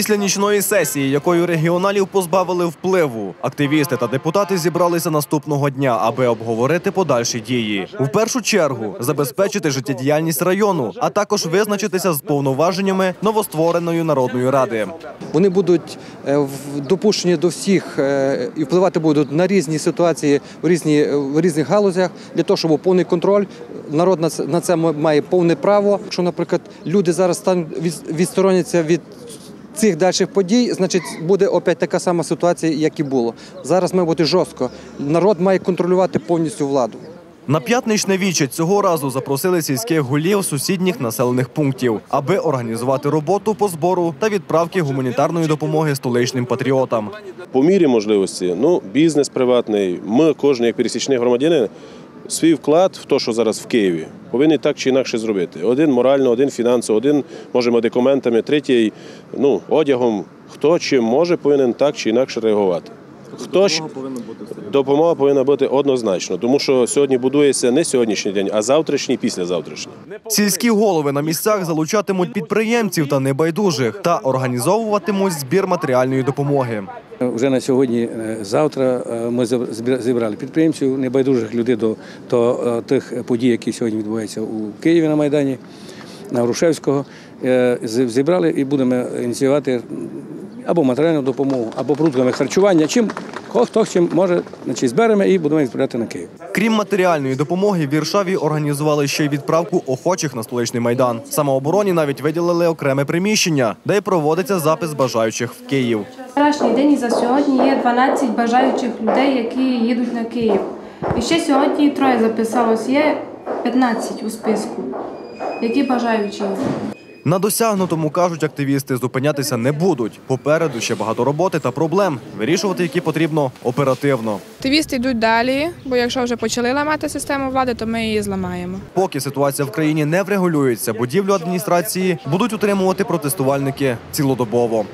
Після нічної сесії, якою регіоналів позбавили впливу, активісти та депутати зібралися наступного дня, аби обговорити подальші дії. У першу чергу забезпечити життєдіяльність району, а також визначитися з повноваженнями новоствореної народної ради. Вони будуть е, в- допущені до всіх е, і впливати будуть на різні ситуації в різні в різних галузях для того, щоб повний контроль. Народ на це має повне право. Якщо, наприклад, люди зараз від- відстороняться від цих дальших подій, значить буде опять така сама ситуація, як і було. Зараз має бути жорстко. Народ має контролювати повністю владу. На п'ятничне віче цього разу запросили сільських голів сусідніх населених пунктів, аби організувати роботу по збору та відправки гуманітарної допомоги столичним патріотам. по мірі можливості, ну, бізнес приватний, ми, кожен як пересічний громадянин, свій вклад в те, що зараз в Києві, повинні так чи інакше зробити. Один морально, один фінансово, один може медикаментами, третій ну, одягом. Хто чим може, повинен так чи інакше реагувати. Хто ж допомога повинна бути однозначно, тому що сьогодні будується не сьогоднішній день, а завтрашній, післязавтрашній. Сільські голови на місцях залучатимуть підприємців та небайдужих та організовуватимуть збір матеріальної допомоги. Вже на сьогодні, е, завтра е, ми зібрали підприємців, небайдужих людей до, до е, тих подій, які сьогодні відбуваються у Києві на Майдані, на Грушевського. Зібрали і будемо ініціювати або матеріальну допомогу, або продуктами харчування. Чим хто, чим може, значить, зберемо і будемо відправляти на Київ. Крім матеріальної допомоги, в Віршаві організували ще й відправку охочих на столичний майдан. Самообороні навіть виділили окреме приміщення, де й проводиться запис бажаючих в Київ. Вчорашній день і за сьогодні є 12 бажаючих людей, які їдуть на Київ. І ще сьогодні троє записалось, є 15 у списку, які бажаючі. На досягнутому кажуть активісти, зупинятися не будуть. Попереду ще багато роботи та проблем, вирішувати які потрібно оперативно. Активісти йдуть далі, бо якщо вже почали ламати систему влади, то ми її зламаємо. Поки ситуація в країні не врегулюється, будівлю адміністрації будуть утримувати протестувальники цілодобово.